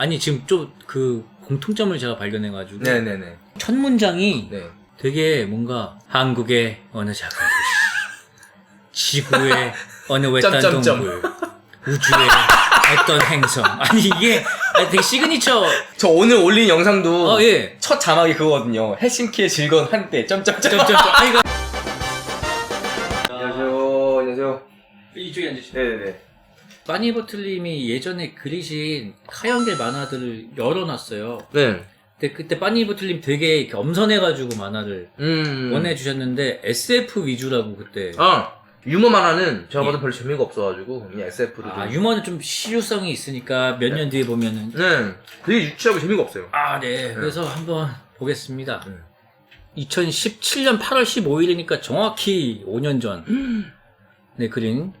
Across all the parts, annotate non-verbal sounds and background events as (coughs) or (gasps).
아니 지금 좀 그 공통점을 제가 발견해가지고 네네네. 첫 문장이 네. 되게 뭔가 한국의 어느 작은 도시, 지구의 (laughs) 어느 외딴 점점점. 동굴, 우주의 어떤 행성. 아니 이게 아니, 되게 시그니처. 저 오늘 올린 영상도 어 예. 첫 자막이 그거거든요. 헬싱키의 즐거운 한때 점점점. 점점점. 아 이거. 안녕하세요. 안녕하세요. 이쪽에 앉으시죠. 네네네. 빠니버틀님이 예전에 그리신 카연겔 만화들을 열어놨어요. 네. 근데 그때 빠니버틀님 되게 이렇게 엄선해가지고 만화를 음. 원해주셨는데 SF 위주라고 그때. 아 유머 만화는 제가 봐도 예. 별로 재미가 없어가지고 그냥 SF로. 아, 유머는 좀 실효성이 있으니까 몇 년 뒤에 보면은 네. 되게 유치하고 재미가 없어요. 아, 네. 그래서 한번 보겠습니다. 음. 2017년 8월 15일이니까 정확히 5년 전. (gasps) 네, 그린 네.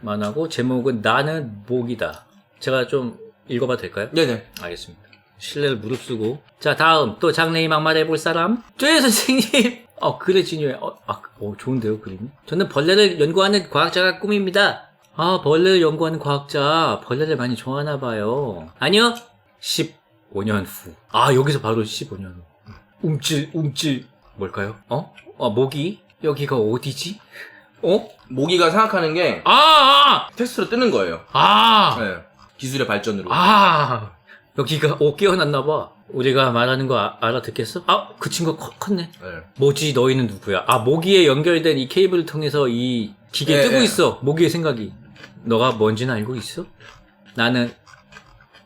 만화고 제목은 나는 목이다. 제가 좀 읽어봐도 될까요? 네네. 알겠습니다. 신뢰를 무릅쓰고. 자, 다음 또 장래희 막말해 볼 사람. 쪼예 선생님. (laughs) 어, 그래 진유해. 어, 아, 어, 좋은데요, 그림이? 저는 벌레를 연구하는 과학자가 꿈입니다. 아, 벌레를 연구하는 과학자. 벌레를 많이 좋아하나 봐요. 아니요. 15년 후. 아, 여기서 바로 15년 후. 움찔, 움찔. 뭘까요? 어? 아, 모기? 여기가 어디지? 어? 모기가 생각하는 게 아, 아! 텍스트로 뜨는 거예요. 아! 네. 기술의 발전으로. 아, 여기가, 오, 깨어났나 봐. 우리가 말하는 거 아- 알아듣겠어? 아, 그 친구가 커- 컸네. 네. 뭐지, 너희는 누구야? 아, 모기에 연결된 이 케이블을 통해서 이 기계 예, 뜨고 예. 있어. 모기의 생각이. 너가 뭔지는 알고 있어? 나는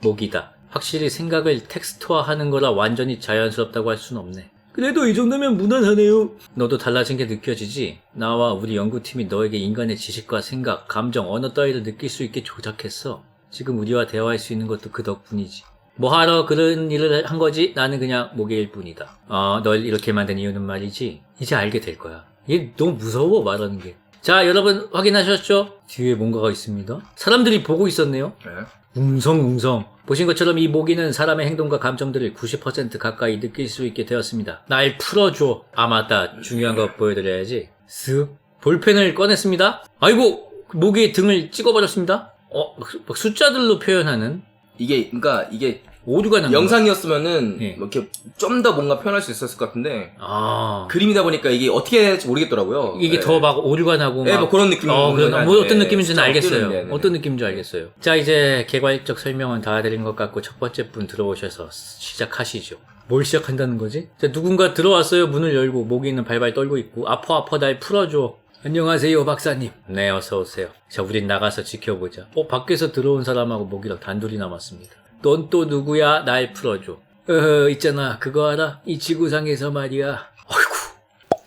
모기다. 확실히 생각을 텍스트화 하는 거라 완전히 자연스럽다고 할 수는 없네. 그래도 이 정도면 무난하네요. 너도 달라진 게 느껴지지? 나와 우리 연구팀이 너에게 인간의 지식과 생각, 감정, 언어 따위를 느낄 수 있게 조작했어. 지금 우리와 대화할 수 있는 것도 그 덕분이지. 뭐 하러 그런 일을 한 거지? 나는 그냥 모기일 뿐이다. 어, 널 이렇게 만든 이유는 말이지. 이제 알게 될 거야. 이게 너무 무서워, 말하는 게. 자, 여러분 확인하셨죠? 뒤에 뭔가가 있습니다. 사람들이 보고 있었네요. 네. 웅성웅성. 보신 것처럼 이 모기는 사람의 행동과 감정들을 90% 가까이 느낄 수 있게 되었습니다. 날 풀어줘. 아, 맞다. 중요한 거 보여드려야지. 쓱. 볼펜을 꺼냈습니다. 아이고! 모기의 등을 찍어버렸습니다. 어, 숫자들로 표현하는 이게 그러니까 이게 오류가 난 영상이었으면은 네. 뭐 이렇게 좀 더 뭔가 표현할 수 있었을 것 같은데 아. 그림이다 보니까 이게 어떻게 해야 될지 모르겠더라고요. 이게 네. 더 막 오류가 나고 네, 막 뭐 그런 느낌. 어, 그런, 뭐 어떤 느낌인지는 알겠어요. 네, 네. 어떤 느낌인지 알겠어요. 자, 이제 개괄적 설명은 다 드린 것 같고 첫 번째 분 들어오셔서 시작하시죠. 뭘 시작한다는 거지? 자, 누군가 들어왔어요. 문을 열고 모기는 발발 떨고 있고 아파 아파 날 풀어줘. 안녕하세요, 박사님. 네, 어서 오세요. 자, 우린 나가서 지켜보자. 어, 밖에서 들어온 사람하고 모기랑 단둘이 남았습니다. 넌 또 누구야? 날 풀어줘. 어, 있잖아. 그거 알아? 이 지구상에서 말이야. 아이고.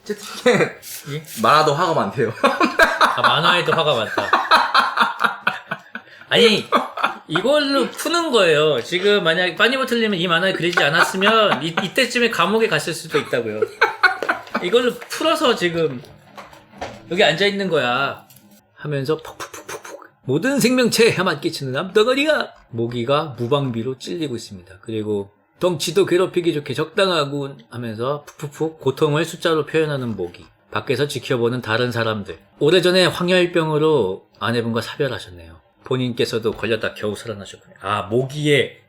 어쨌든 예? 만화도 화가 많대요. 아, 만화에도 화가 많다. 아니, 이걸로 푸는 거예요. 지금 만약 빠니버틀님은 이 만화를 그리지 않았으면 이, 이때쯤에 감옥에 갔을 수도 있다고요. 이걸로 풀어서 지금 여기 앉아 있는 거야. 하면서 푹푹푹푹푹 모든 생명체에 해만 끼치는 암덩어리가 모기가 무방비로 찔리고 있습니다. 그리고 덩치도 괴롭히기 좋게 적당하군 하면서 푹푹푹 고통을 숫자로 표현하는 모기. 밖에서 지켜보는 다른 사람들. 오래전에 황열병으로 아내분과 사별하셨네요. 본인께서도 걸렸다 겨우 살아나셨군요. 아, 모기에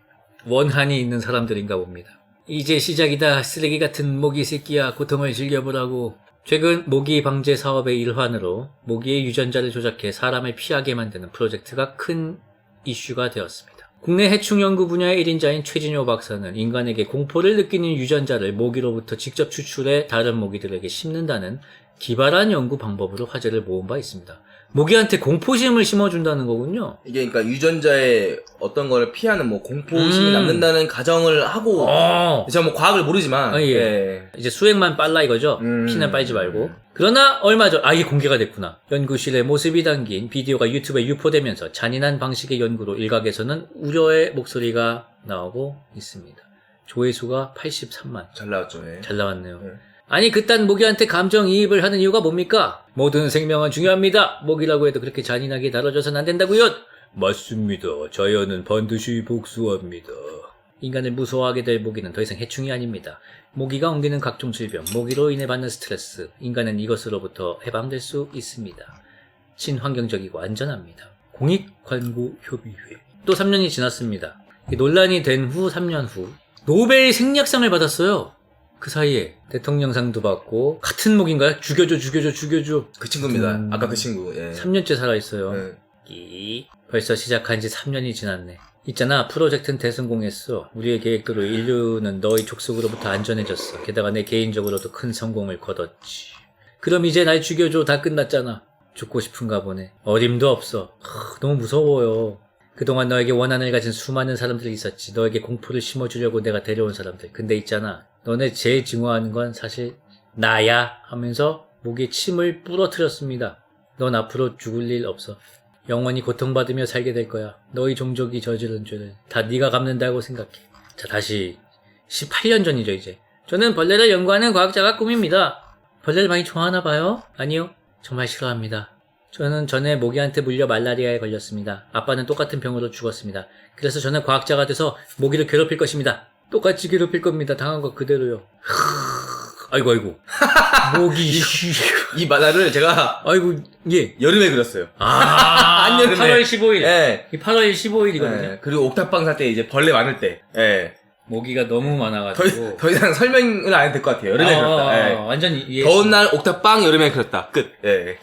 원한이 있는 사람들인가 봅니다. 이제 시작이다. 쓰레기 같은 모기 새끼야. 고통을 즐겨보라고. 최근 모기 방제 사업의 일환으로 모기의 유전자를 조작해 사람을 피하게 만드는 프로젝트가 큰 이슈가 되었습니다. 국내 해충 연구 분야의 1인자인 최진효 박사는 인간에게 공포를 느끼는 유전자를 모기로부터 직접 추출해 다른 모기들에게 심는다는 기발한 연구 방법으로 화제를 모은 바 있습니다. 모기한테 공포심을 심어준다는 거군요. 이게 그러니까 유전자의 어떤 거를 피하는 뭐 공포심이 음. 남는다는 가정을 하고 어. 제가 뭐 과학을 모르지만 아, 예. 예. 이제 수액만 빨라 이거죠. 음. 피는 빨지 말고. 그러나 얼마 전, 아, 이게 공개가 됐구나. 연구실의 모습이 담긴 비디오가 유튜브에 유포되면서 잔인한 방식의 연구로 일각에서는 우려의 목소리가 나오고 있습니다. 조회수가 83만. 잘 나왔죠. 예. 잘 나왔네요. 네. 아니, 그딴 모기한테 감정이입을 하는 이유가 뭡니까? 모든 생명은 중요합니다. 모기라고 해도 그렇게 잔인하게 다뤄져서는 안 된다고요? 맞습니다. 자연은 반드시 복수합니다. 인간을 무서워하게 될 모기는 더 이상 해충이 아닙니다. 모기가 옮기는 각종 질병, 모기로 인해 받는 스트레스, 인간은 이것으로부터 해방될 수 있습니다. 친환경적이고 안전합니다. 공익광고협의회. 또 3년이 지났습니다. 이 논란이 된 후 3년 후 노벨 생리학상을 받았어요. 그 사이에 대통령상도 받고 같은 목인가요? 죽여줘 죽여줘 죽여줘 그 친구입니다. 음. 아까 그 친구. 예. 3년째 살아있어요. 예. 이 벌써 시작한 지 3년이 지났네. 있잖아 프로젝트는 대성공했어. 우리의 계획대로 인류는 너희 족속으로부터 안전해졌어. 게다가 내 개인적으로도 큰 성공을 거뒀지. 그럼 이제 날 죽여줘. 다 끝났잖아. 죽고 싶은가 보네. 어림도 없어. 하, 너무 무서워요. 그동안 너에게 원한을 가진 수많은 사람들이 있었지. 너에게 공포를 심어주려고 내가 데려온 사람들. 근데 있잖아. 너네 제일 증오하는 건 사실 나야 하면서 목에 침을 부러뜨렸습니다. 넌 앞으로 죽을 일 없어. 영원히 고통받으며 살게 될 거야. 너희 종족이 저지른 죄를 다 네가 갚는다고 생각해. 자, 다시 18년 전이죠, 이제. 저는 벌레를 연구하는 과학자가 꿈입니다. 벌레를 많이 좋아하나 봐요? 아니요. 정말 싫어합니다. 저는 전에 모기한테 물려 말라리아에 걸렸습니다. 아빠는 똑같은 병으로 죽었습니다. 그래서 저는 과학자가 돼서 모기를 괴롭힐 것입니다. 똑같이 괴롭힐 겁니다. 당한 거 그대로요. 아이고, 아이고. 모기. (laughs) 이 만화를 제가 아이고, 예. 여름에 그렸어요. 아, 한여름에. 8월 15일. 예. 이 8월 15일이거든요. 예. 그리고 옥탑방 살 때 이제 벌레 많을 때. 예. 모기가 너무 더, 많아가지고. 더 이상 설명을 안 해도 될 것 같아요. 여름에 아, 그렸다. 아, 예. 아, 완전 이해. 더운 날 옥탑방 여름에 그렸다. 끝. 예.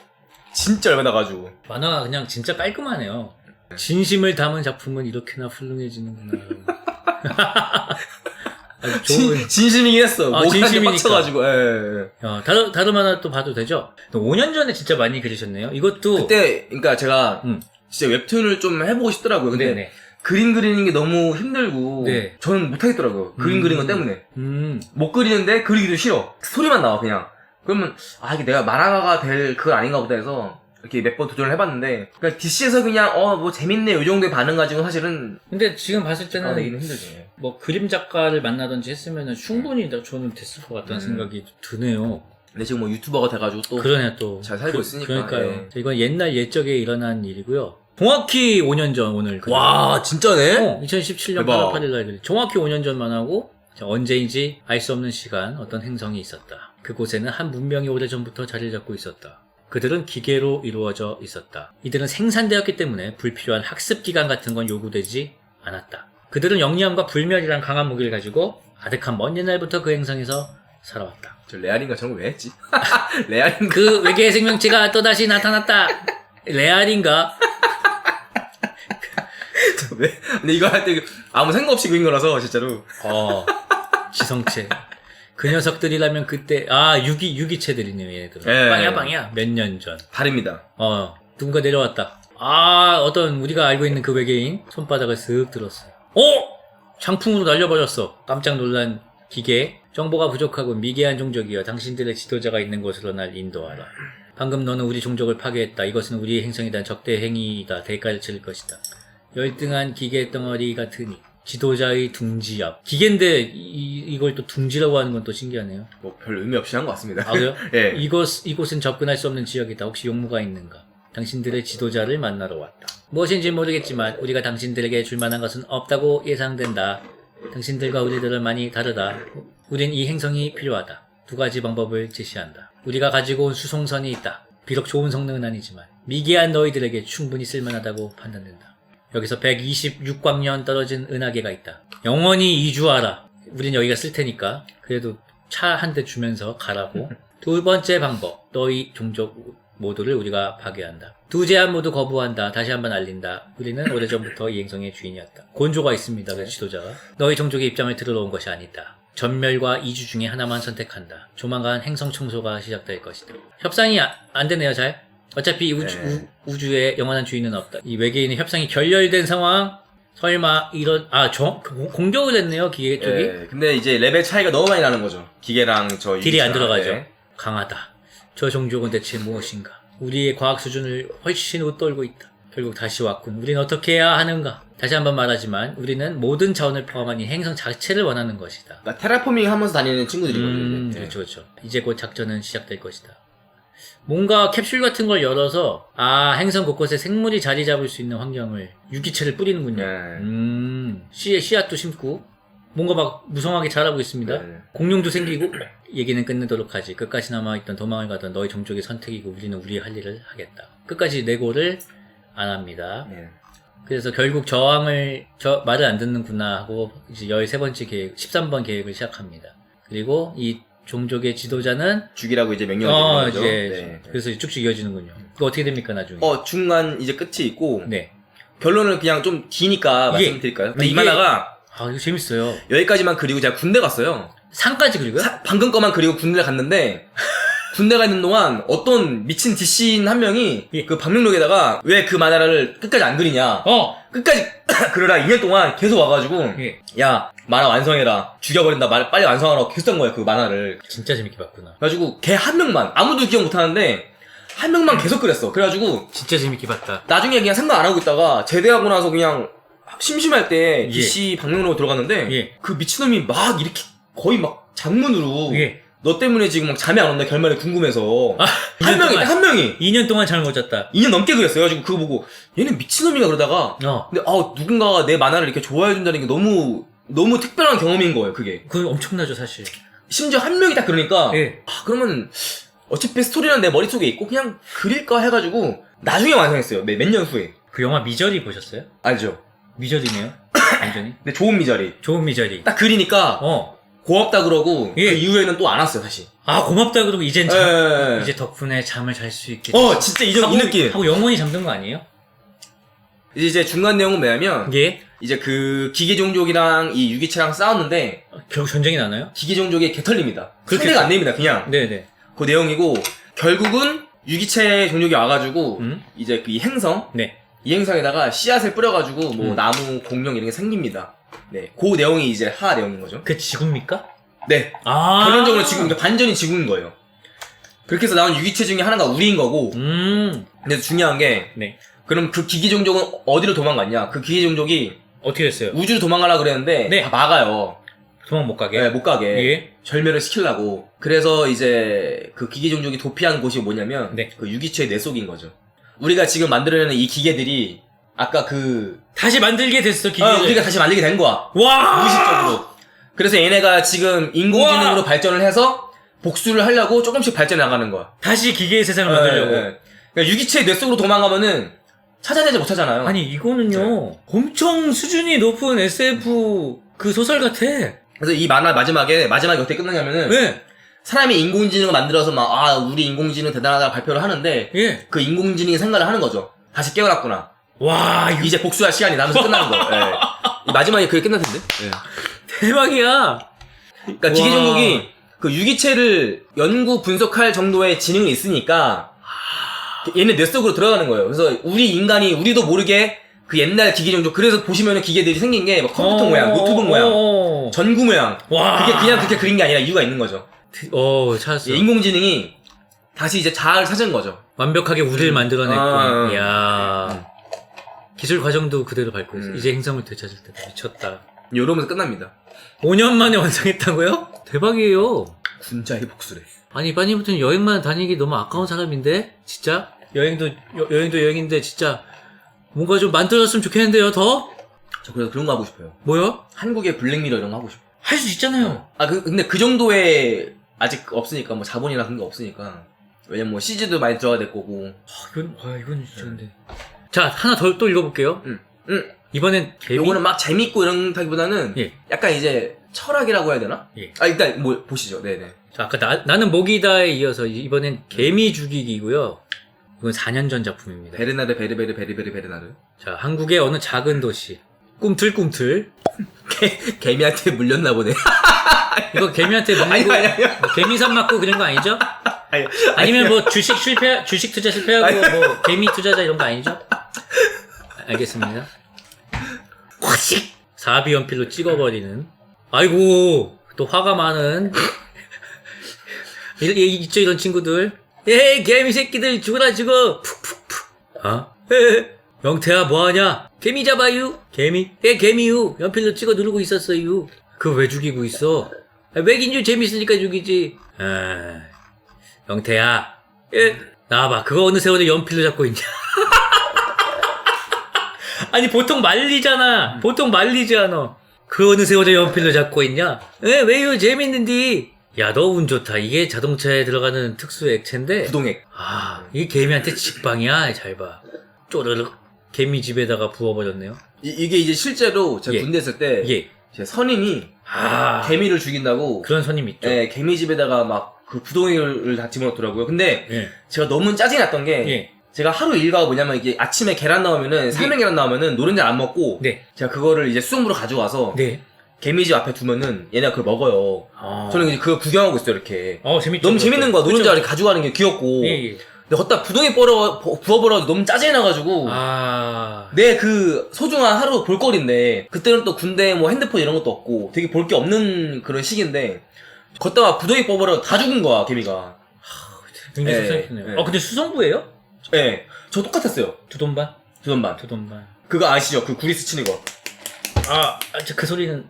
진짜 열받아 가지고. 만화가 그냥 진짜 깔끔하네요. 진심을 담은 작품은 이렇게나 훌륭해지는구나. 아주 좋은. 진, 진심이긴 했어. 아, 진심이니까. 빡쳐가지고. 예, 예. 야, 다른, 다른 만화 또 봐도 되죠? 5년 전에 진짜 많이 그리셨네요. 이것도. 그때 그러니까 제가 음. 진짜 웹툰을 좀 해보고 싶더라고요. 근데 네네. 그림 그리는 게 너무 힘들고 네. 저는 못하겠더라고요. 그림 음. 그리는 것 때문에 음. 못 그리는데 그리기도 싫어. 소리만 나와 그냥. 그러면 아 이게 내가 만화가가 될 그건 아닌가 보다 해서 이렇게 몇 번 도전을 해봤는데 그러니까 DC에서 그냥 어 뭐 재밌네 요 정도의 반응 가지고 사실은 근데 지금 봤을 때는 알아내기는 힘들지. 뭐 그림 작가를 만나든지 했으면 충분히 다 저는 됐을 것 같다는 음. 생각이 드네요. 근데 지금 뭐 유튜버가 돼가지고 또 그러네 또. 잘 살고 그, 있으니까, 그러니까요. 이건 옛날 옛적에 일어난 일이고요. 정확히 5년 전 오늘. 와 진짜네. 어, 2017년 대박. 8월 8일 날 정확히 5년 전만 하고 자, 언제인지 알 수 없는 시간 어떤 행성이 있었다. 그곳에는 한 문명이 오래전부터 자리를 잡고 있었다. 그들은 기계로 이루어져 있었다. 이들은 생산되었기 때문에 불필요한 학습 기간 같은 건 요구되지 않았다. 그들은 영리함과 불멸이란 강한 무기를 가지고 아득한 먼 옛날부터 그 행성에서 살아왔다. 저 레알인가 저런 거왜 했지? (laughs) 레알인가? 그 외계의 생명체가 또다시 나타났다. 레알인가? 왜? 근데 이거 할 때 아무 생각 없이 그린 거라서 진짜로. 어, 지성체. 그 녀석들이라면 그때, 아, 유기, 유기체들이네요, 얘네들은. 예. 빵이야, 빵이야. 몇 년 전. 다릅니다. 어, 누군가 내려왔다. 아, 어떤 우리가 알고 있는 그 외계인 손바닥을 쓱 들었어요. 어! 장풍으로 날려버렸어. 깜짝 놀란 기계. 정보가 부족하고 미개한 종족이여 당신들의 지도자가 있는 곳으로 날 인도하라. 방금 너는 우리 종족을 파괴했다. 이것은 우리 행성에 대한 적대 행위이다. 대가를 치를 것이다. 열등한 기계 덩어리 같으니 지도자의 둥지 앞. 기계인데 이, 이걸 또 둥지라고 하는 건 또 신기하네요. 뭐 별 의미 없이 한 것 같습니다. 아 그래요? (laughs) 예. 이곳 이곳은 접근할 수 없는 지역이다. 혹시 용무가 있는가? 당신들의 지도자를 만나러 왔다. 무엇인지 모르겠지만 우리가 당신들에게 줄 만한 것은 없다고 예상된다. 당신들과 우리들은 많이 다르다. 우린 이 행성이 필요하다. 두 가지 방법을 제시한다. 우리가 가지고 온 수송선이 있다. 비록 좋은 성능은 아니지만 미개한 너희들에게 충분히 쓸만하다고 판단된다. 여기서 126광년 떨어진 은하계가 있다. 영원히 이주하라. 우린 여기가 쓸 테니까. 그래도 차 한 대 주면서 가라고. (laughs) 두 번째 방법. 너희 종족 모두를 우리가 파괴한다. 두 제안 모두 거부한다. 다시 한번 알린다. 우리는 오래전부터 이 행성의 주인이었다. 곤조가 있습니다. 그 지도자가. 너희 종족의 입장을 들으러 온 것이 아니다. 전멸과 이주 중에 하나만 선택한다. 조만간 행성 청소가 시작될 것이다. 협상이 아- 안 되네요, 잘. 어차피 우주, 네. 우, 주에 영원한 주인은 없다. 이 외계인의 협상이 결렬된 상황. 설마 이런 아, 저, 공- 공격을 했네요, 기계 쪽이. 예. 근데 이제 레벨 차이가 너무 많이 나는 거죠. 기계랑 저 딜이 안. 들어가죠. 예. 강하다. 저 종족은 대체 무엇인가? 우리의 과학 수준을 훨씬 웃돌고 있다. 결국 다시 왔군. 우린 어떻게 해야 하는가? 다시 한번 말하지만 우리는 모든 자원을 포함한 이 행성 자체를 원하는 것이다. 테라포밍 하면서 다니는 친구들이거든요. 음, 예. 그렇죠, 그렇죠. 이제 곧 작전은 시작될 것이다. 뭔가 캡슐 같은 걸 열어서 아 행성 곳곳에 생물이 자리 잡을 수 있는 환경을 유기체를 뿌리는군요. 네. 음, 씨에 씨앗도 심고 뭔가 막 무성하게 자라고 있습니다. 네. 공룡도 생기고 얘기는 끝내도록 하지. 끝까지 남아있던 도망을 가던 너희 종족의 선택이고 우리는 우리의 할 일을 하겠다. 끝까지 내고를 안 합니다. 예. 그래서 결국 저항을 저 말을 안 듣는구나 하고 이제 13번째 계획 13번 계획을 시작합니다. 그리고 이 종족의 지도자는 죽이라고 이제 명령을 어 내리는 거죠. 이제 네. 그래서 쭉쭉 이어지는군요. 그 어떻게 됩니까 나중에? 어 중간 이제 끝이 있고 네. 결론은 그냥 좀 기니까 이게- 말씀드릴까요? 근데 이게- 이 만화가 아 이거 재밌어요. 여기까지만 그리고 제가 군대 갔어요. 상까지 그리고요? 사- 방금 거만 그리고 군대 갔는데 (laughs) 군대 가 있는 동안 어떤 미친 DC인 한 명이 예. 그 방명록에다가 왜 그 만화를 끝까지 안 그리냐 어. 끝까지 (coughs) 그러라 2년 동안 계속 와가지고 예. 야 만화 완성해라 죽여버린다 말 빨리 완성하라고 계속 한 거예요 그 만화를 진짜 재밌게 봤구나. 그래가지고 걔 한 명만 아무도 기억 못하는데 한 명만 계속 그렸어 그래가지고 진짜 재밌게 봤다. 나중에 그냥 생각 안 하고 있다가 제대하고 나서 그냥 심심할 때 예. DC 방명록으로 들어갔는데 예. 그 미친놈이 막 이렇게 거의 막 장문으로 예. 너 때문에 지금 막 잠이 안 온다 결말이 궁금해서 아, 한 2년 명이 한 명이 2년 동안 잠을 못 잤다. 2년 넘게 그랬어요. 그래가지고 그거 보고 얘는 미친놈인가 그러다가 어. 근데 아 누군가가 내 만화를 이렇게 좋아해 준다는 게 너무 너무 특별한 경험인 거예요. 그게 그건 엄청나죠 사실. 심지어 한 명이 딱 그러니까 예. 아 그러면 어차피 스토리는 내 머릿속에 있고 그냥 그릴까 해가지고 나중에 완성했어요. 몇 년 후에 그 영화 미저리 보셨어요? 알죠? 미저리네요. 완전히. 근데 (coughs) 좋은 미자리 좋은 미저리. 딱 그리니까 어. 고맙다 그러고 예. 그 이후에는 또 안 왔어요 다시. 아 고맙다 그러고 이젠 예, 잠, 예, 예. 이제 덕분에 잠을 잘 수 있게. 어 진짜 이, 정- 이 하고, 느낌. 하고 영원히 잠든 거 아니에요? 이제 중간 내용은 뭐냐면 예. 이제 그 기계 종족이랑 이 유기체랑 싸웠는데 결국 전쟁이 나나요? 기계 종족이 개털립니다. 그렇겠죠. 상대가 안 됩니다. 그냥 네네. 그 내용이고 결국은 유기체 종족이 와가지고 음. 이제 그 이 행성 네. 이 행성에다가 씨앗을 뿌려가지고 뭐 음. 나무 공룡 이런 게 생깁니다. 네, 그 내용이 이제 하 내용인 거죠. 그 지구입니까? 네, 아. 결론적으로 지금 이게 반전이 지구인 거예요. 그렇게 해서 나온 유기체 중에 하나가 우리인 거고 음. 근데 중요한 게 네. 그럼 그 기계 종족은 어디로 도망갔냐? 그 기계 종족이 어떻게 됐어요? 우주로 도망가려 그랬는데 네. 다 막아요. 도망 못 가게. 네, 못 가게. 예. 절멸을 시키려고. 그래서 이제 그 기계 종족이 도피한 곳이 뭐냐면 네. 그 유기체의 내 속인 거죠. 우리가 지금 만들어내는 이 기계들이 아까 그 다시 만들게 됐어 기계. 어, 우리가 다시 만들게 된 거야. 와. 무의식적으로. 그래서 얘네가 지금 인공지능으로 우와! 발전을 해서 복수를 하려고 조금씩 발전해 나가는 거야. 다시 기계의 세상을 네, 만들려고. 네. 그러니까 유기체의 뇌 속으로 도망가면은 찾아내지 못하잖아요. 아니 이거는요 네. 엄청 수준이 높은 SF 그 소설 같아. 그래서 이 만화 마지막에 마지막에 어떻게 끝나냐면은 네. 사람이 인공지능을 만들어서 막 아 우리 인공지능 대단하다 발표를 하는데 예. 그 인공지능이 생각을 하는 거죠. 다시 깨어났구나. 와 이제 복수할 시간이 남아서 끝나는 거. 예. 이 마지막에 그게 끝날 텐데. 예. 대박이야. 그러니까 기계 와. 종족이 그 유기체를 연구 분석할 정도의 지능이 있으니까 얘네 뇌 속으로 들어가는 거예요. 그래서 우리 인간이 우리도 모르게 그 옛날 기계 종족 그래서 보시면은 기계들이 생긴 게막 컴퓨터 어, 모양, 노트북 모양, 어, 어. 전구 모양. 와. 그게 그냥 그렇게 그린 게 아니라 이유가 있는 거죠. 어 찾았어. 예, 인공지능이 다시 이제 자아를 찾은 거죠. 완벽하게 우리를 음. 만들어냈고. 아. 이야. 기술 과정도 그대로 밟고 있어. 음. 이제 행성을 되찾을 때다. 미쳤다. 이러면서 끝납니다. 5년 만에 (laughs) 완성했다고요? 대박이에요. 군자의 복수래. 아니 빠니부터는 여행만 다니기 너무 아까운 사람인데 진짜 여행도 여, 여행도 여행인데 진짜 뭔가 좀 만들었으면 좋겠는데요 더 저 그래서 그런 거 하고 싶어요. 뭐요? 한국의 블랙미러 이런 거 하고 싶어요. 할 수 있잖아요. 아, 그, 근데 그 정도의 아직 없으니까, 뭐 자본이나 그런 게 없으니까. 왜냐면 뭐 CG도 많이 들어가야 될 거고. 아, 이건 아 이건 진짜 근데 자 하나 더 또 읽어볼게요. 응. 응. 이번엔 개미 요거는 막 재밌고 이런다기보다는 예. 약간 이제 철학이라고 해야 되나? 예. 아, 일단 뭐 보시죠. 네네. 자, 아까 나, 나는 목이다에 이어서 이번엔 개미 죽이기고요. 이건 4년 전 작품입니다. 베르나르 베르베르 베르베르 베르나르. 자 한국의 어느 작은 도시 꿈틀꿈틀 (laughs) 개, 개미한테 물렸나 보네. (laughs) 이거 개미한테 아니, 물리고 아니, 아니. 뭐 개미산 맞고 그런 거 아니죠? 아니, 아니면 뭐 주식 실패, 주식 투자 실패하고 뭐 개미 투자자 이런 거 아니죠? 알겠습니다. 확식! 사비 연필로 찍어버리는. 아이고, 또 화가 많은. 이, 이, 있죠, 이런 친구들. 에이, 개미 새끼들 죽어라, 죽어! 푹푹푹. 어? 에 영태야, 뭐하냐? 개미 잡아유? 개미? 예, 개미유. 연필로 찍어 누르고 있었어요. 그거 왜 죽이고 있어? 아, 맥인줄 재밌으니까 죽이지. 아, 영태야. 예, 나와봐. 그거 어느 세월에 연필로 잡고 있냐? (laughs) 아니, 보통 말리잖아. 보통 말리지 않아. 그 어느 세월에 연필로 잡고 있냐? 예, 왜요? 재밌는디. 야, 너 운 좋다. 이게 자동차에 들어가는 특수 액체인데. 부동액. 아, 이 개미한테 직방이야. 잘 봐. 쪼르륵, 개미 집에다가 부어버렸네요. 이, 게 이제 실제로 제가 예. 군대 있을 때 예. 제 선임이 아. 개미를 죽인다고 그런 선임 있죠. 예, 개미 집에다가 막 그 부동이를 다 집어넣더라고요. 근데 예. 제가 너무 짜증이 났던 게 예. 제가 하루 일과가 뭐냐면 이게 아침에 계란 나오면은 삶은 계란 나오면은 노른자 안 먹고 네. 제가 그거를 이제 수영부로 가져와서 네. 개미집 앞에 두면은 얘네가 그걸 먹어요. 아. 저는 이제 그거 구경하고 있어요 이렇게. 어, 재밌죠. 너무 재밌는 거야. 노른자 그쵸? 이렇게 가져가는 게 귀엽고. 예, 예. 근데 걷다 부동이 뻘어 부어버려 너무 짜증이 나가지고 아. 내 그 소중한 하루 볼거리인데 그때는 또 군대 뭐 핸드폰 이런 것도 없고 되게 볼 게 없는 그런 시기인데 걷다가 부동이 뽑아버려 다 죽은 거야 개미가. 굉장히 예, 속상했네요. 예. 아, 근데 수성부예요? 예, 저 똑같았어요. 두 돈 반? 두 돈반. 두 돈 반. 그거 아시죠? 그 구리스 치는 거. 아, 아, 저 그 소리는.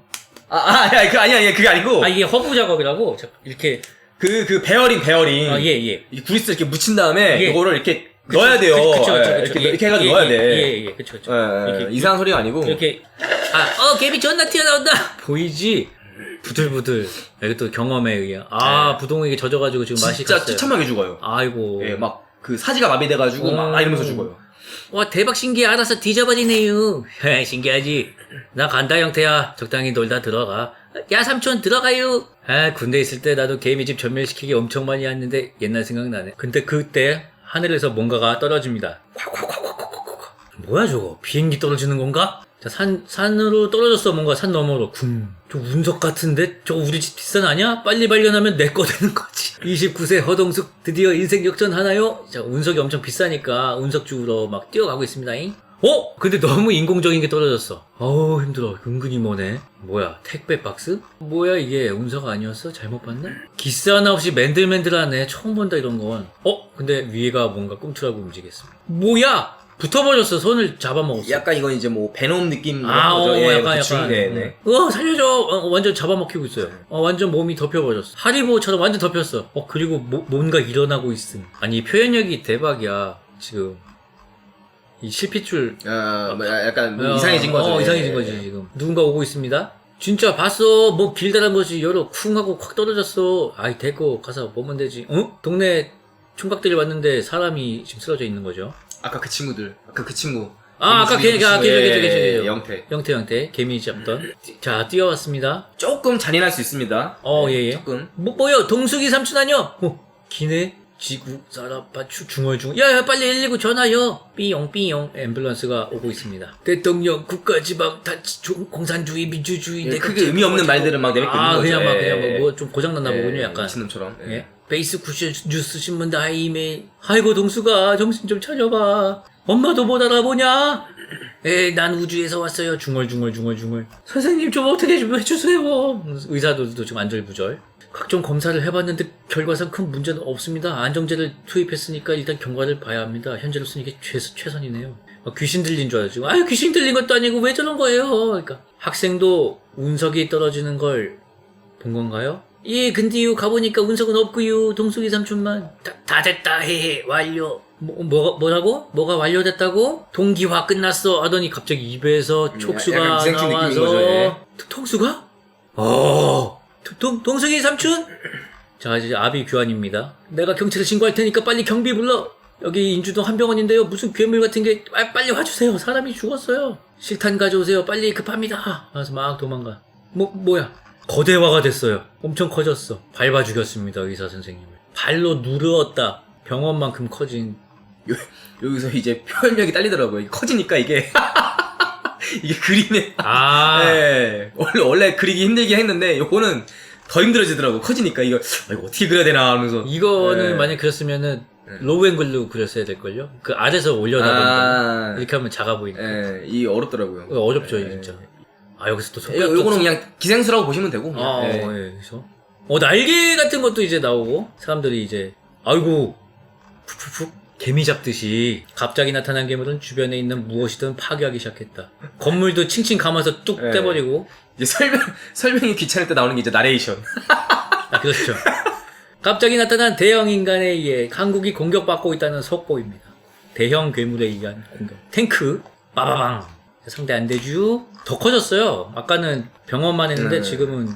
아, 아, 아니, 그, 아니, 아니, 그게 아니고. 아, 이게 허브 작업이라고. 저 이렇게. 그, 그, 베어링, 베어링. 아, 예, 예. 이 구리스 이렇게 묻힌 다음에, 예. 이거를 이렇게 그쵸, 넣어야 돼요. 그, 그쵸, 그쵸, 예, 그쵸. 이렇게, 예, 이렇게 해가지고 예, 넣어야 예, 돼. 예, 예, 그쵸, 그쵸. 예, 예, 이렇게 이상한 소리가 아니고. 이렇게 아, 어, 개미 존나 튀어나온다. 보이지? 부들부들. 이게 또 경험에 의해. 아, 네. 부동에게 젖어가지고 지금 맛이 진짜 갔어요. 찌참하게 죽어요. 아이고. 예, 막, 그 사지가 마비돼가지고, 막, 아, 이러면서 음. 죽어요. 와, 대박 신기해. 알아서 뒤져버리네요. (laughs) 헤, 신기하지? 나 간다, 형태야. 적당히 놀다 들어가. 야, 삼촌, 들어가요. 아, 군대 있을 때 나도 개미집 전멸시키기 엄청 많이 했는데 옛날 생각나네. 근데 그때 하늘에서 뭔가가 떨어집니다. 콱콱콱콱콱콱. 뭐야, 저거? 비행기 떨어지는 건가? 자, 산, 산으로 떨어졌어. 뭔가 산 너머로. 쿵. 저 운석 같은데? 저거 우리 집 뒷산 아니야? 빨리 발견하면 내 거 되는 거지. (laughs) 29세 허동숙 드디어 인생 역전 하나요? 자, 운석이 엄청 비싸니까 운석 주우러 막 뛰어가고 있습니다. 잉? 어? 근데 너무 인공적인 게 떨어졌어. 어우, 힘들어. 은근히 뭐네. 뭐야, 택배 박스? 뭐야, 이게 운석 아니었어? 잘못 봤나? 기스 하나 없이 맨들맨들하네. 처음 본다, 이런 건. 어? 근데 위에가 뭔가 꿈틀하고 움직였어. 뭐야! 붙어버렸어. 손을 잡아먹었어. 약간 이건 이제 뭐, 베놈 느낌. 아, 어. 예, 약간. 약간. 네, 네. 어, 살려줘! 어, 완전 잡아먹히고 있어요. 어, 완전 몸이 덮여버렸어. 하리보처럼 완전 덮였어. 어, 그리고 뭐- 뭔가 일어나고 있음. 아니, 이 표현력이 대박이야. 지금. 이 실핏줄. 아, 뭐, 약간 뭐 어, 이상해진 거죠. 어, 예, 이상해진 예, 거지, 예. 지금. 누군가 오고 있습니다. 진짜 봤어. 뭐 길다란 거지. 열어 쿵 하고 콱 떨어졌어. 아이, 대고 가서 보면 되지. 어? 동네 총각들이 왔는데 사람이 지금 쓰러져 있는 거죠. 아까 그 친구들. 아까 그 친구. 아, 아까 걔, 걔, 아, 걔, 걔, 걔, 걔, 걔, 걔. 영태. 영태, 영태. 개미 잡던. 자, 뛰어왔습니다. 조금 잔인할 수 있습니다. 어, 예, 예. 조금. 뭐, 뭐야, 동숙이 삼촌 아니야? 어, 기네? 지구, 사라파, 추, 중얼중얼. 야, 야, 빨리 119 전화요! 삐용, 삐용. 앰뷸런스가 오고 있습니다. 대통령, 국가지방, 단체, 종- 공산주의, 민주주의, 예, 내 크게 의미 없는 말들을 막 내뱉고 아, 있는 거죠. 그냥 막, 예. 그냥 뭐, 좀 고장났나 보군요, 약간. 미친놈처럼. 예. 예? 베이스 쿠션 뉴스 신문 다이메. 아이고 동수가 정신 좀 차려봐. 엄마도 못 알아보냐? (clears throat) 에이 난 우주에서 왔어요. 중얼중얼중얼중얼. 선생님 좀 어떻게 좀 해주세요. 의사들도 지금 안절부절. 각종 검사를 해봤는데 결과상 큰 문제는 없습니다. 안정제를 투입했으니까 일단 경과를 봐야 합니다. 현재로서는 이게 최, 최선이네요. 아, 귀신 들린 줄 알았지. 아유 귀신 들린 것도 아니고 왜 저런 거예요? 그러니까 학생도 운석이 떨어지는 걸 본 건가요? 예, 근데요, 가보니까 운석은 없고요 동숙이 삼촌만. 다, 다 됐다, 헤헤, 완료. 뭐, 뭐, 뭐라고? 뭐가 완료됐다고? 동기화 끝났어. 하더니 갑자기 입에서 음, 촉수가 약간 기생충 느낌인 나와서. 거죠, 예. 통- 통수가? 어, 동, 동, 동숙이 삼촌? 자, 이제 아비 규환입니다. 내가 경찰에 신고할 테니까 빨리 경비 불러. 여기 인주동 한병원인데요. 무슨 괴물 같은 게 아, 빨리 와주세요. 사람이 죽었어요. 실탄 가져오세요. 빨리 급합니다. 그래서 막 도망가. 뭐 뭐야? 거대화가 됐어요. 엄청 커졌어. 밟아 죽였습니다. 의사 선생님을. 발로 누르었다. 병원만큼 커진. 여기서 이제 표현력이 딸리더라고요. 커지니까 이게. (laughs) 이게 그림에. 아, (laughs) 예. 원래, 원래 그리기 힘들긴 했는데, 요거는 더 힘들어지더라고. 커지니까 이거, 아, 이거 어떻게 그려야 되나 하면서. 이거는 예. 만약 그렸으면은 네. 로우 앵글로 그렸어야 될걸요? 그 아래서 올려다 보니까 아, 이렇게 하면 작아 보이니까. 예, 이 어렵더라고요. 이거 어렵죠, 예. 진짜. 아, 여기서 또 요, 손가락 요거는 그냥 기생수라고 보시면 되고. 아, 그냥. 예. 어, 예, 그래서. 어, 날개 같은 것도 이제 나오고, 사람들이 이제, 아이고, 푹푹푹, 개미 잡듯이, 갑자기 나타난 괴물은 주변에 있는 무엇이든 파괴하기 시작했다. 건물도 칭칭 감아서 뚝 예. 떼버리고, 이제 설명, (laughs) 설명이 귀찮을 때 나오는 게 이제 나레이션. 아, 그렇죠. 갑자기 나타난 대형 인간에 의해 한국이 공격받고 있다는 속보입니다. 대형 괴물에 의한 공격. 탱크, 빠바방. 상대 안 되죠? 더 커졌어요. 아까는 병원만 했는데 네. 지금은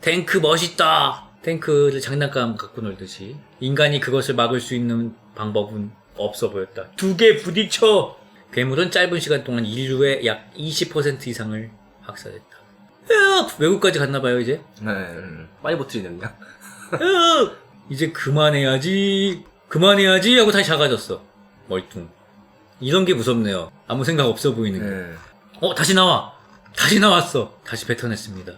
탱크 멋있다. 탱크를 장난감 갖고 놀듯이. 인간이 그것을 막을 수 있는 방법은 없어 보였다. 두 개 부딪혀. 괴물은 짧은 시간 동안 인류의 약 20% 이상을 학살했다. 으악! 외국까지 갔나 봐요 이제. 네. 음. 파니보틀이 그냥. (laughs) 으악! 이제 그만해야지, 그만해야지 하고 다시 작아졌어. 멀뚱. 이런 게 무섭네요. 아무 생각 없어 보이는 게. 네. 어, 다시 나와! 다시 나왔어! 다시 뱉어냈습니다.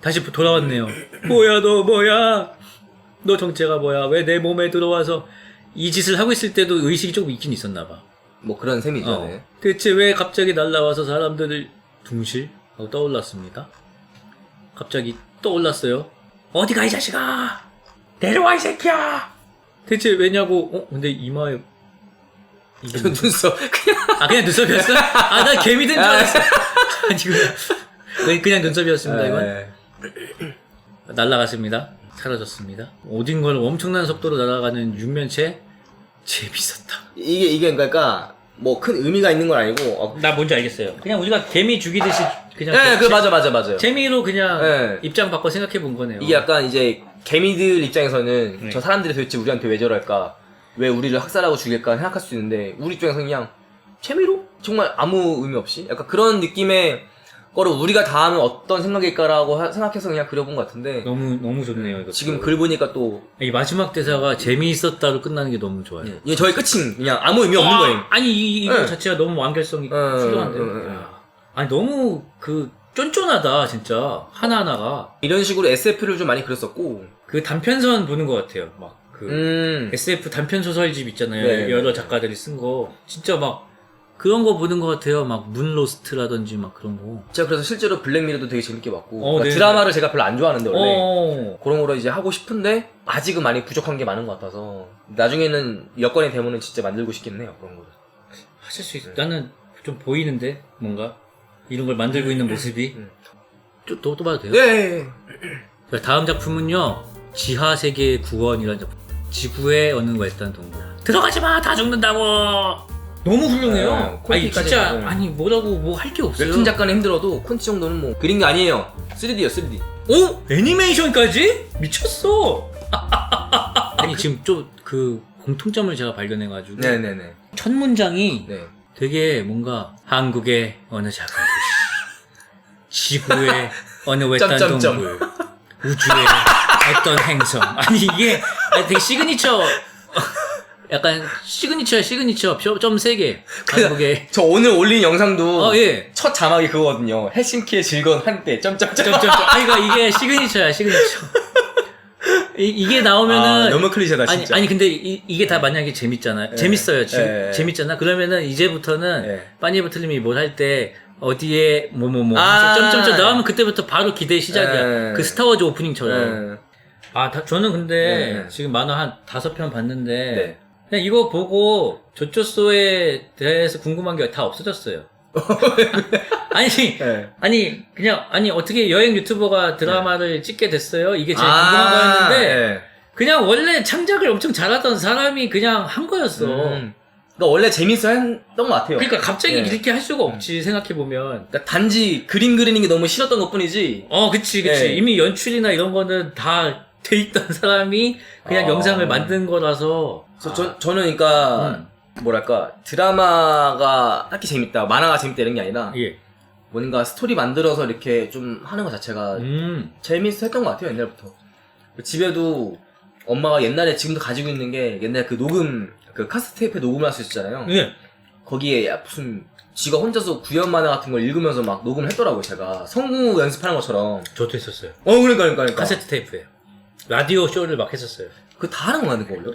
다시 돌아왔네요. 뭐야, 너 뭐야? 너 정체가 뭐야? 왜 내 몸에 들어와서 이 짓을 하고 있을 때도 의식이 조금 있긴 있었나봐. 뭐 그런 셈이죠. 어. 네. 대체 왜 갑자기 날라와서 사람들을 둥실? 하고 떠올랐습니다. 갑자기 떠올랐어요. 어디 가 이 자식아! 내려와 이 새끼야! 대체 왜냐고, 어? 근데 이마에, 이게 그 무슨- 눈썹 그냥 아, 그냥 눈썹이었어? 아, 나 개미 된 줄 알았어. 아니, 그냥, 그냥- 그냥 눈썹이었습니다, 이건. 네. 날아갔습니다. 사라졌습니다. 어딘가를 엄청난 속도로 날아가는 육면체, 재밌었다. 이게 이게 그러니까 뭐 큰 의미가 있는 건 아니고 어, 나 뭔지 알겠어요. 그냥 우리가 개미 죽이듯이 그냥 네, 그 재- 맞아 맞아 맞아요. 재미로 그냥 네. 입장 바꿔 생각해 본 거네요. 이게 약간 이제 개미들 입장에서는 네. 저 사람들이 도대체 우리한테 왜 저럴까? 왜 우리를 학살하고 죽일까 생각할 수 있는데 우리 입장에서는 그냥 재미로 정말 아무 의미 없이 약간 그런 느낌의 거를 우리가 다 하면 어떤 생각일까라고 하- 생각해서 그냥 그려본 것 같은데 너무 너무 좋네요. 이거 지금 글 보니까 또 이 마지막 대사가 재미있었다로 끝나는 게 너무 좋아요. 이게 저희 끝인 그냥 아무 의미 없는 아, 거예요. 아니 이, 이거 네. 자체가 너무 완결성이 어, 훌륭한데요. 어, 어, 어. 야. 아니 너무 그 쫀쫀하다 진짜 하나 하나가 이런 식으로 SF를 좀 많이 그렸었고 그 단편선 보는 것 같아요. 막 그 음 SF 단편 소설집 있잖아요. 네. 여러 작가들이 쓴 거 진짜 막 그런 거 보는 것 같아요. 막 문로스트라든지 막 그런 거. 제가 그래서 실제로 블랙미러도 되게 재밌게 봤고 어, 그러니까 네. 드라마를 제가 별로 안 좋아하는데 원래 어. 그런 거로 이제 하고 싶은데 아직은 많이 부족한 게 많은 것 같아서 나중에는 여건이 되면은 진짜 만들고 싶긴 해요 그런 거를 하실 수 있어. 나는 좀 보이는데 뭔가 이런 걸 만들고 있는 모습이 음. 좀 또, 또 봐도 돼요? 네 자, 다음 작품은요 지하 세계의 구원이라는 작품. 지구에 어느 외딴 동굴. 들어가지 마, 다 죽는다고. 너무 훌륭해요. 네, 아니 퀄리티까지, 진짜 네. 아니 뭐라고 뭐 할 게 없어요. 웹툰 작가는 힘들어도 콘치 정도는 뭐 그린 게 아니에요 3D요 3D 어? 애니메이션까지? 미쳤어. 아니 지금 좀 그 공통점을 제가 발견해가지고 네네네 첫 문장이 네. 되게 뭔가 한국의 어느 작은 도시, 지구의 (laughs) 어느 외딴 점점점. 동굴, 우주의 어떤 행성. (laughs) 아니 이게 아니, 되게 시그니처. 약간 시그니처야 시그니처 점3 개. 한국의 저 오늘 올린 영상도 어 예. 첫 자막이 그거거든요 헬싱키의 즐거운 한때 점점점 점점점. 아 이거 이게 시그니처야 시그니처. 이, 게 나오면은 아, 너무 클리셰다 아니 진짜 아니 근데 이, 이게 다 만약에 재밌잖아요. 네. 재밌어요. 지금 네. 재밌잖아. 그러면은 이제부터는 네. 빠니버틀님이 뭘 할 때 어디에 뭐 뭐뭐 아. 점점점 나오면 그때부터 바로 기대 시작이야. 네. 그 스타워즈 오프닝처럼. 네. 아 다- 저는 근데 네. 지금 만화 한 다섯 편 봤는데 네. 그냥 이거 보고 조조소에 대해서 궁금한 게 다 없어졌어요. (laughs) 아니 네. 아니 그냥 아니 어떻게 여행 유튜버가 드라마를 찍게 됐어요? 이게 제일 궁금한 거였는데 네. 그냥 원래 창작을 엄청 잘하던 사람이 그냥 한 거였어. 음. 그러니까 원래 재밌어 했던 것 같아요 그러니까 갑자기 네. 이렇게 할 수가 없지 생각해 보면. 그러니까 단지 그림 그리는 게 너무 싫었던 것 뿐이지 어, 그치, 그치. 네. 이미 연출이나 이런 거는 다 돼 있던 사람이 그냥 아. 영상을 만든 거라서. 그래서 저, 저는 그러니까 음. 뭐랄까 드라마가 딱히 재밌다 만화가 재밌다 이런 게 아니라 예. 뭔가 스토리 만들어서 이렇게 좀 하는 것 자체가 음. 재밌어 했던 것 같아요 옛날부터 집에도 엄마가 옛날에 지금도 가지고 있는 게 옛날 그 녹음 그 카세트 테이프 녹음을 할 수 있잖아요 예. 거기에 야, 무슨 쥐가 혼자서 구연 만화 같은 걸 읽으면서 막 녹음을 했더라고요 제가 성우 연습하는 것처럼 저도 했었어요. 어 그러니까 그러니까, 그러니까. 카세트 테이프에. 라디오 쇼를 막 했었어요. 그거 다 하는 그걸로?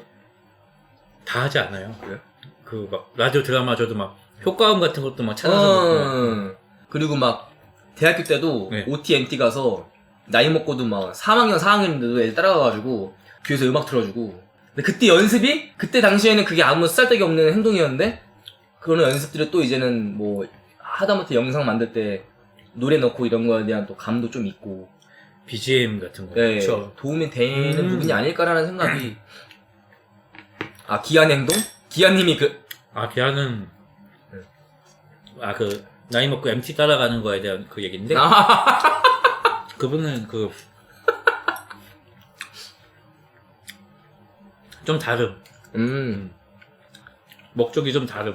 다 하지 않아요. 그래요? 그 막 라디오 드라마 저도 막 효과음 같은 것도 막 찾아서 넣고. 어, 그리고 막 대학교 때도 네. OT MT 가서 나이 먹고도 막 3학년 4학년인데도 애들 따라가가지고 귀에서 음악 틀어주고 근데 그때 연습이 그때 당시에는 그게 아무 쓸데기 없는 행동이었는데 그런 연습들을 또 이제는 뭐 하다못해 영상 만들 때 노래 넣고 이런 거에 대한 또 감도 좀 있고 BGM 같은 거. 네, 그쵸. 도움이 되는 음. 부분이 아닐까라는 생각이 아 기한 행동? 기한님이 그 아, 걔는, 네. 아, 그, 나이 먹고 MT 따라가는 거에 대한 그 얘기인데, 아, (laughs) 그분은 그, 좀 다름. 음 목적이 좀 다름.